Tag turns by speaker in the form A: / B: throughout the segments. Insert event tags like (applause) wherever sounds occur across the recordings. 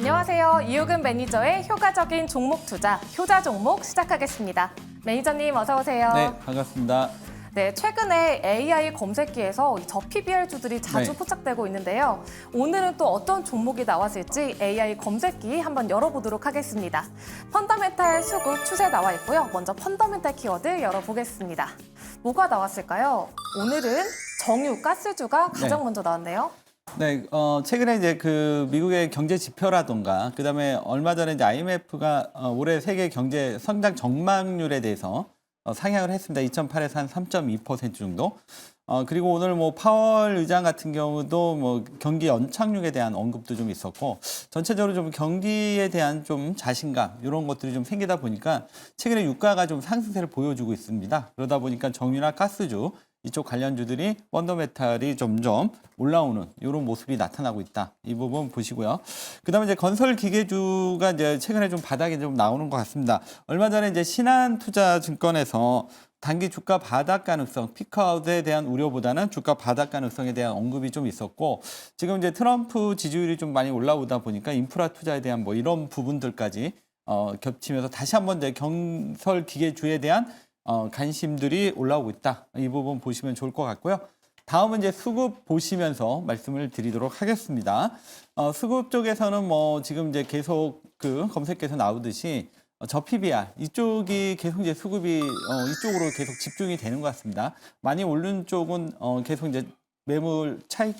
A: 안녕하세요. 이호근 매니저의 효과적인 종목 투자, 효자 종목 시작하겠습니다. 매니저님 어서 오세요.
B: 네, 반갑습니다.
A: 네, 최근에 AI 검색기에서 이 저PBR 주들이 자주
B: 네.
A: 포착되고 있는데요. 오늘은 또 어떤 종목이 나왔을지 AI 검색기 한번 열어보도록 하겠습니다. 펀더멘탈 수급 추세 나와 있고요. 먼저 펀더멘탈 키워드 열어보겠습니다. 뭐가 나왔을까요? 오늘은 정유 가스주가 가장
B: 네.
A: 먼저 나왔네요.
B: 네, 어, 최근에 이제 그 미국의 경제 지표라던가 그 다음에 얼마 전에 이제 IMF가 어, 올해 세계 경제 성장 전망률에 대해서 어, 상향을 했습니다. 2008에서 한 3.2% 정도. 어, 그리고 오늘 뭐 파월 의장 같은 경우도 뭐 경기 연착륙에 대한 언급도 좀 있었고 전체적으로 좀 경기에 대한 좀 자신감 이런 것들이 좀 생기다 보니까 최근에 유가가 좀 상승세를 보여주고 있습니다. 그러다 보니까 정유나 가스주 이쪽 관련주들이 펀더메탈이 점점 올라오는 이런 모습이 나타나고 있다. 이 부분 보시고요. 그다음에 이제 건설 기계주가 이제 최근에 좀 바닥에 좀 나오는 것 같습니다. 얼마 전에 이제 신한투자증권에서 단기 주가 바닥 가능성, 피크아웃에 대한 우려보다는 주가 바닥 가능성에 대한 언급이 좀 있었고 지금 이제 트럼프 지지율이 좀 많이 올라오다 보니까 인프라 투자에 대한 뭐 이런 부분들까지 어, 겹치면서 다시 한번 이제 건설 기계주에 대한 어, 관심들이 올라오고 있다. 이 부분 보시면 좋을 것 같고요. 다음은 이제 수급 보시면서 말씀을 드리도록 하겠습니다. 어, 수급 쪽에서는 뭐 지금 이제 계속 그 검색에서 나오듯이 어, 저 PBR 이쪽이 계속 이제 수급이 어, 이쪽으로 계속 집중이 되는 것 같습니다. 많이 오른 쪽은 어, 계속 이제 매물 차익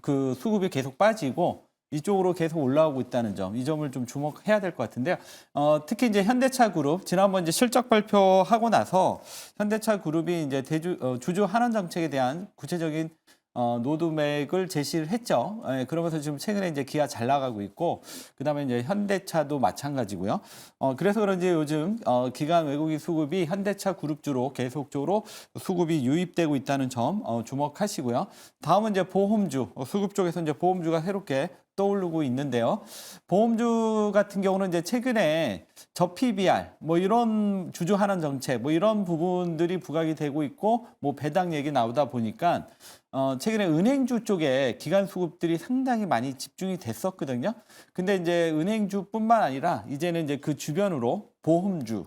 B: 그 수급이 계속 빠지고 이쪽으로 계속 올라오고 있다는 점, 이 점을 좀 주목해야 될 것 같은데요. 어, 특히 이제 현대차 그룹 지난번 이제 실적 발표하고 나서 현대차 그룹이 이제 대주 어, 주주 환원 정책에 대한 구체적인 어, 노드맥을 제시를 했죠. 예, 그러면서 지금 최근에 이제 기아 잘 나가고 있고, 그 다음에 이제 현대차도 마찬가지고요. 어, 그래서 그런지 요즘 어, 기관 외국인 수급이 현대차 그룹주로 계속적으로 수급이 유입되고 있다는 점 어, 주목하시고요. 다음은 이제 보험주, 어, 수급 쪽에서 이제 보험주가 새롭게 떠오르고 있는데요. 보험주 같은 경우는 이제 최근에 저 PBR 뭐 이런 주주 환원 정책 뭐 이런 부분들이 부각이 되고 있고 뭐 배당 얘기 나오다 보니까 어 최근에 은행주 쪽에 기관 수급들이 상당히 많이 집중이 됐었거든요. 근데 이제 은행주뿐만 아니라 이제는 이제 그 주변으로 보험주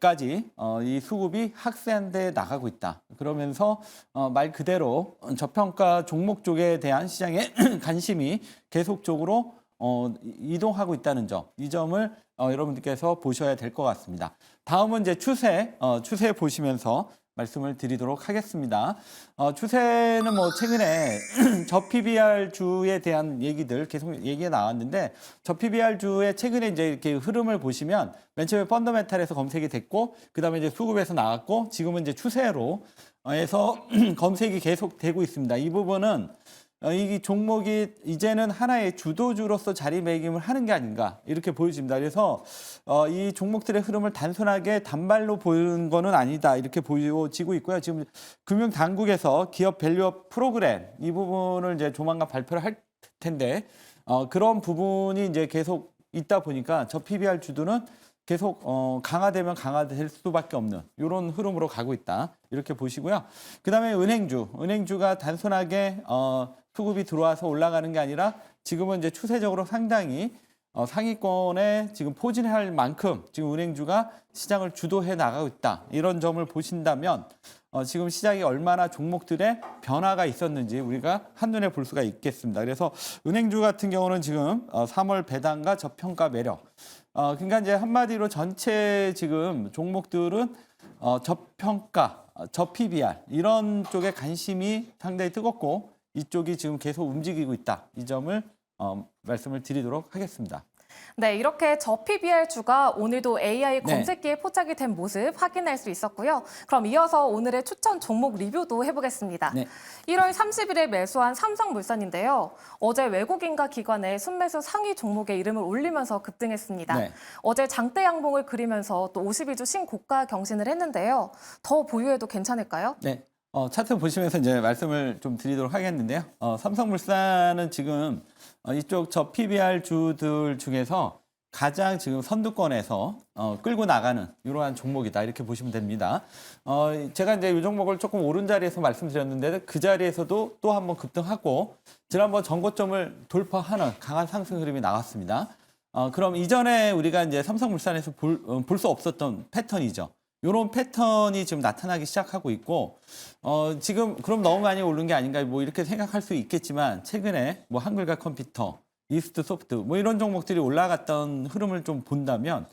B: 까지 어, 이 수급이 확산돼 나가고 있다. 그러면서 어, 말 그대로 저평가 종목 쪽에 대한 시장의 (clears throat) 관심이 계속적으로 어, 이동하고 있다는 점, 이 점을 어, 여러분들께서 보셔야 될 것 같습니다. 다음은 이제 추세, 어, 추세 보시면서 말씀을 드리도록 하겠습니다. 어, 추세는 뭐 최근에 (clears throat) 저 PBR 주에 대한 얘기들 계속 얘기가 나왔는데 저 PBR 주의 최근에 이제 이렇게 흐름을 보시면 맨 처음에 펀더멘탈에서 검색이 됐고 그다음에 이제 수급에서 나왔고 지금은 이제 추세로 어, 해서 (clears throat) 검색이 계속 되고 있습니다. 이 부분은 어, 이 종목이 이제는 하나의 주도주로서 자리매김을 하는 게 아닌가 이렇게 보여집니다. 그래서 어, 이 종목들의 흐름을 단순하게 단발로 보이는 거는 아니다 이렇게 보여지고 있고요. 지금 금융 당국에서 기업 밸류업 프로그램 이 부분을 이제 조만간 발표를 할 텐데 어, 그런 부분이 이제 계속 있다 보니까 저 PBR 주도는 계속 어, 강화되면 강화될 수밖에 없는 이런 흐름으로 가고 있다 이렇게 보시고요. 그다음에 은행주, 은행주가 단순하게 어, 수급이 들어와서 올라가는 게 아니라 지금은 이제 추세적으로 상당히 어, 상위권에 지금 포진할 만큼 지금 은행주가 시장을 주도해 나가고 있다 이런 점을 보신다면 어, 지금 시장이 얼마나 종목들의 변화가 있었는지 우리가 한눈에 볼 수가 있겠습니다. 그래서 은행주 같은 경우는 지금 어, 3월 배당과 저평가 매력. 어, 그러니까 이제 한마디로 전체 지금 종목들은 어, 저평가, 어, 저 PBR 이런 쪽에 관심이 상당히 뜨겁고 이쪽이 지금 계속 움직이고 있다. 이 점을 어, 말씀을 드리도록 하겠습니다.
A: 네, 이렇게 저 PBR 주가 오늘도 AI
B: 네.
A: 검색기에 포착이 된 모습 확인할 수 있었고요. 그럼 이어서 오늘의 추천 종목 리뷰도 해보겠습니다.
B: 네.
A: 1월 30일에 매수한 삼성물산인데요. 어제 외국인과 기관의 순매수 상위 종목의 이름을 올리면서 급등했습니다.
B: 네.
A: 어제 장대 양봉을 그리면서 또 52주 신고가 경신을 했는데요. 더 보유해도 괜찮을까요?
B: 네. 어, 차트 보시면서 이제 말씀을 좀 드리도록 하겠는데요. 어, 삼성물산은 지금 어, 이쪽 저 PBR 주들 중에서 가장 지금 선두권에서 어, 끌고 나가는 이러한 종목이다 이렇게 보시면 됩니다. 어, 제가 이제 이 종목을 조금 오른 자리에서 말씀드렸는데 그 자리에서도 또 한번 급등하고 지난번 전고점을 돌파하는 강한 상승 흐름이 나왔습니다. 어, 그럼 이전에 우리가 이제 삼성물산에서 볼 수 없었던 패턴이죠. 이런 패턴이 지금 나타나기 시작하고 있고 어, 지금 그럼 너무 많이 오른 게 아닌가 뭐 이렇게 생각할 수 있겠지만 최근에 뭐 한글과 컴퓨터, 이스트 소프트 뭐 이런 종목들이 올라갔던 흐름을 좀 본다면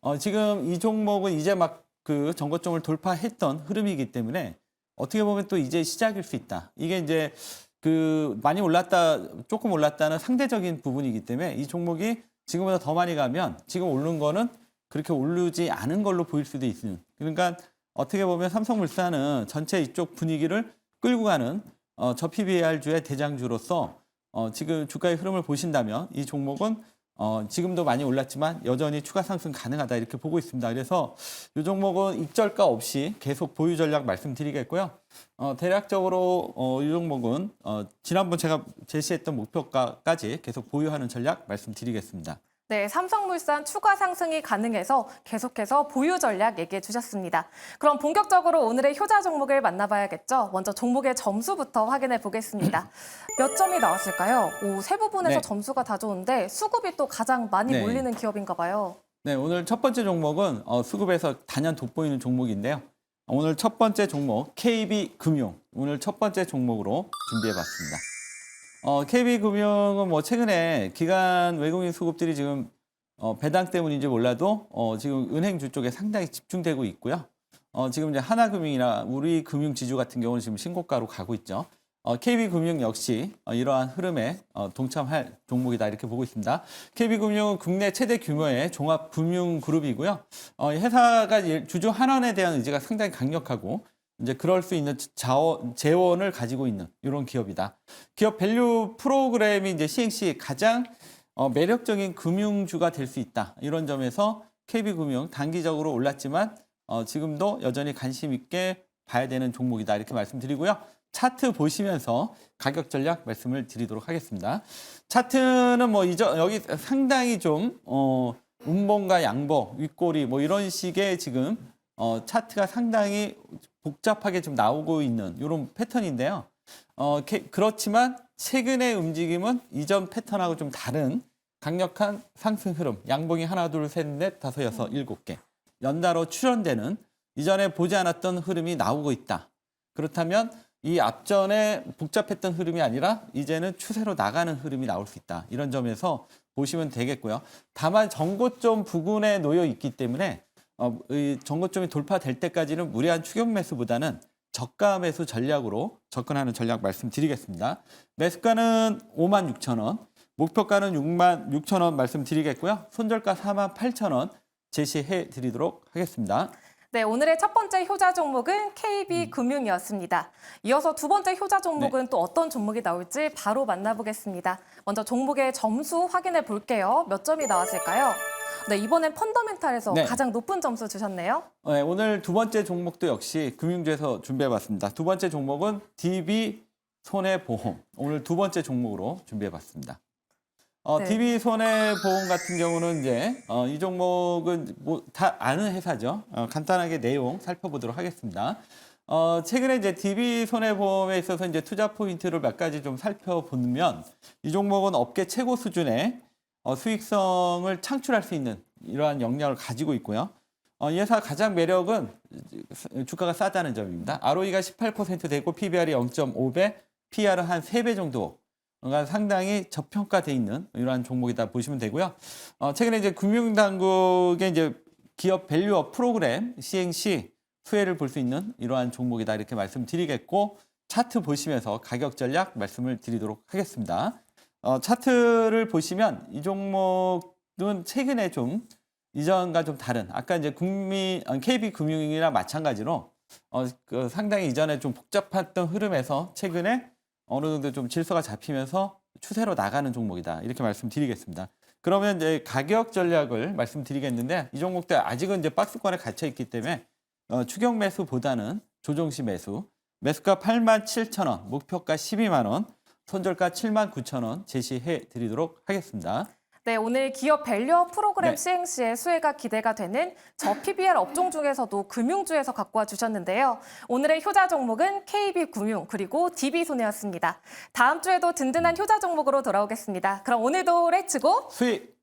B: 어, 지금 이 종목은 이제 막 그 전고점을 돌파했던 흐름이기 때문에 어떻게 보면 또 이제 시작일 수 있다. 이게 이제 그 많이 올랐다 조금 올랐다는 상대적인 부분이기 때문에 이 종목이 지금보다 더 많이 가면 지금 오른 거는 그렇게 오르지 않은 걸로 보일 수도 있는. 그러니까 어떻게 보면 삼성물산은 전체 이쪽 분위기를 끌고 가는 어, 저 PBR주의 대장주로서 어, 지금 주가의 흐름을 보신다면 이 종목은 어, 지금도 많이 올랐지만 여전히 추가 상승 가능하다 이렇게 보고 있습니다. 그래서 이 종목은 익절가 없이 계속 보유 전략 말씀드리겠고요. 어, 대략적으로 어, 이 종목은 어, 지난번 제가 제시했던 목표가까지 계속 보유하는 전략 말씀드리겠습니다.
A: 네, 삼성물산 추가 상승이 가능해서 계속해서 보유 전략 얘기해 주셨습니다. 그럼 본격적으로 오늘의 효자 종목을 만나봐야겠죠. 먼저 종목의 점수부터 확인해 보겠습니다. (clears throat) 몇 점이 나왔을까요? 오, 세 부분에서
B: 네.
A: 점수가 다 좋은데 수급이 또 가장 많이
B: 네.
A: 몰리는 기업인가 봐요.
B: 네, 오늘 첫 번째 종목은 어, 수급에서 단연 돋보이는 종목인데요. 오늘 첫 번째 종목 KB금융 오늘 첫 번째 종목으로 준비해 봤습니다. 어, KB금융은 뭐 최근에 기간 외국인 수급들이 지금 어, 배당 때문인지 몰라도 어, 지금 은행주 쪽에 상당히 집중되고 있고요. 어, 지금 이제 하나금융이나 우리 금융지주 같은 경우는 지금 신고가로 가고 있죠. 어, KB금융 역시 어, 이러한 흐름에 어, 동참할 종목이다 이렇게 보고 있습니다. KB금융은 국내 최대 규모의 종합금융그룹이고요. 어, 이 회사가 일- 주주 환원에 대한 의지가 상당히 강력하고 이제 그럴 수 있는 자원, 재원을 가지고 있는 이런 기업이다. 기업 밸류 프로그램이 이제 시행 시 가장 어, 매력적인 금융주가 될 수 있다. 이런 점에서 KB금융 단기적으로 올랐지만 어, 지금도 여전히 관심 있게 봐야 되는 종목이다. 이렇게 말씀드리고요. 차트 보시면서 가격 전략 말씀을 드리도록 하겠습니다. 차트는 뭐 이저 여기 상당히 좀 어, 운봉과 양봉, 윗꼬리 뭐 이런 식의 지금 어, 차트가 상당히 복잡하게 좀 나오고 있는 이런 패턴인데요. 어, 케- 그렇지만 최근의 움직임은 이전 패턴하고 좀 다른 강력한 상승 흐름, 양봉이 하나, 둘, 셋, 넷, 다섯, 여섯, 일곱 개 연달아 출현되는 이전에 보지 않았던 흐름이 나오고 있다. 그렇다면 이 앞전에 복잡했던 흐름이 아니라 이제는 추세로 나가는 흐름이 나올 수 있다. 이런 점에서 보시면 되겠고요. 다만 정고점 부근에 놓여 있기 때문에 어, 이 정고점이 돌파될 때까지는 무리한 추격 매수보다는 저가 매수 전략으로 접근하는 전략 말씀드리겠습니다. 매수가는 5만 6천 원, 목표가는 6만 6천 원 말씀드리겠고요. 손절가 4만 8천 원 제시해 드리도록 하겠습니다.
A: 네, 오늘의 첫 번째 효자 종목은 KB금융이었습니다. 이어서 두 번째 효자 종목은
B: 네.
A: 또 어떤 종목이 나올지 바로 만나보겠습니다. 먼저 종목의 점수 확인해 볼게요. 몇 점이 나왔을까요? 네, 이번엔 펀더멘탈에서
B: 네.
A: 가장 높은 점수 주셨네요.
B: 네, 오늘 두 번째 종목도 역시 금융주에서 준비해봤습니다. 두 번째 종목은 DB 손해보험. 오늘 두 번째 종목으로 준비해봤습니다. 어,
A: 네.
B: DB 손해보험 같은 경우는 이제 어, 이 종목은 뭐 다 아는 회사죠. 어, 간단하게 내용 살펴보도록 하겠습니다. 어, 최근에 이제 DB 손해보험에 있어서 이제 투자 포인트를 몇 가지 좀 살펴보면 이 종목은 업계 최고 수준의 어, 수익성을 창출할 수 있는 이러한 역량을 가지고 있고요. 어, 이 회사 가장 매력은 주가가 싸다는 점입니다. ROE가 18% 되고 PBR이 0.5배, PR은 한 3배 정도. 그러니까 상당히 저평가돼 있는 이러한 종목이다 보시면 되고요. 어, 최근에 이제 금융당국의 이제 기업 밸류업 프로그램 시행 시 수혜를 볼 수 있는 이러한 종목이다 이렇게 말씀드리겠고 차트 보시면서 가격 전략 말씀을 드리도록 하겠습니다. 어, 차트를 보시면 이 종목은 최근에 좀 이전과 좀 다른 아까 이제 국민 KB 금융이랑 마찬가지로 어, 그 상당히 이전에 좀 복잡했던 흐름에서 최근에 어느 정도 좀 질서가 잡히면서 추세로 나가는 종목이다 이렇게 말씀드리겠습니다. 그러면 이제 가격 전략을 말씀드리겠는데 이 종목들 아직은 이제 박스권에 갇혀 있기 때문에 어, 추격 매수보다는 조정시 매수, 매수가 8만 7천 원, 목표가 12만 원, 손절가 7만 9천 원 제시해 드리도록 하겠습니다.
A: 네, 오늘 기업 밸류업 프로그램
B: 네.
A: 시행 시에 수혜가 기대가 되는 저 PBR 업종 중에서도 금융주에서 갖고 와 주셨는데요. 오늘의 효자 종목은 KB금융 그리고 DB손해였습니다. 다음 주에도 든든한 효자 종목으로 돌아오겠습니다. 그럼 오늘도 레츠고
B: 수익